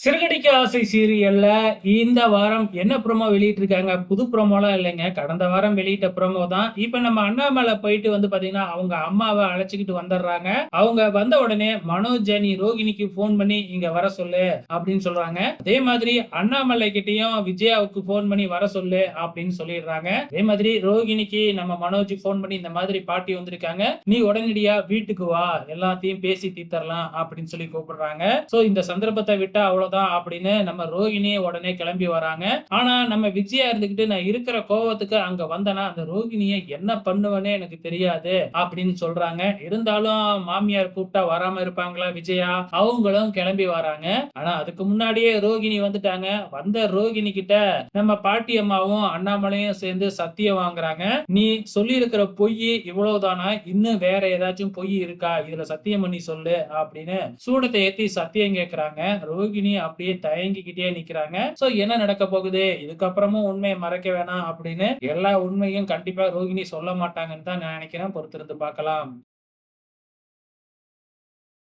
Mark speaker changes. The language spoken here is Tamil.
Speaker 1: சிறகடிக்க ஆசை சீரியல்ல இந்த வாரம் என்ன ப்ரோமோ வெளியிட்டிருக்காங்க? புது ப்ரோமோலாம் இல்லைங்க. கடந்த வாரம் வெளியிட்ட ப்ரோமோ தான். இப்ப நம்ம அண்ணாமலை போயிட்டு வந்து பாத்தீங்கன்னா அவங்க அம்மாவை அழைச்சிக்கிட்டு வந்துடுறாங்க. அவங்க வந்த உடனே மனோஜ், நீ ரோகிணிக்கு ஃபோன் பண்ணி இங்க வர சொல்லு அப்படின்னு சொல்றாங்க. அதே மாதிரி அண்ணாமலை கிட்டயும் விஜயாவுக்கு ஃபோன் பண்ணி வர சொல்லு அப்படின்னு சொல்லிடுறாங்க. அதே மாதிரி ரோகிணிக்கு நம்ம மனோஜ் ஃபோன் பண்ணி இந்த மாதிரி பாட்டி வந்திருக்காங்க. நீ உடனடியா வீட்டுக்கு வா. எல்லாத்தையும் பேசி தீர்த்தரலாம் அப்படின்னு சொல்லி கூப்பிடுறாங்க. சோ இந்த சந்தர்ப்பத்தை விட்டா அவ்வளவுதான் அப்படின்னு நம்ம ரோகிணி உடனே கிளம்பி வராங்க. ஆனா நம்ம விஜயா இருந்துகிட்டு நான் இருக்கிற கோவத்துக்கு அங்க வந்தனா அந்த ரோகிணிய என்ன பண்ணுவேன்னே எனக்கு தெரியாது அப்படின்னு சொல்றாங்க. இருந்தாலும் மாமியார் கூப்பிட்டா வராம இருப்பாங்களா விஜயா? அவங்களும் கிளம்பி வராங்க. ஆனா அதுக்கு முன்னாடியே ரோகிணி வந்துட்டாங்க. வந்த ரோகிணி கிட்ட நம்ம பாட்டி அம்மாவும் அண்ணாமலையும் சேர்ந்து சத்தியம் வாங்குறாங்க. நீ சொல்லி இருக்கிற பொய் இவ்வளவுதானா? இன்னும் வேற ஏதாச்சும் பொய் இருக்கா? இதுல சத்தியம் பண்ணி சொல்லு அப்படின்னு சூடத்தை ஏத்தி சத்தியம் கேட்கிறாங்க. ரோகிணி அப்படியே தயங்கிக்கிட்டே நிக்கிறாங்க. சோ என்ன நடக்க போகுது? இதுக்கப்புறமும் உண்மையை மறைக்க வேணாம் அப்படின்னு எல்லா உண்மையும் கண்டிப்பா ரோகிணி சொல்ல மாட்டாங்கன்னு தான் நான் நினைக்கிறேன். பொறுத்திருந்து பார்க்கலாம்.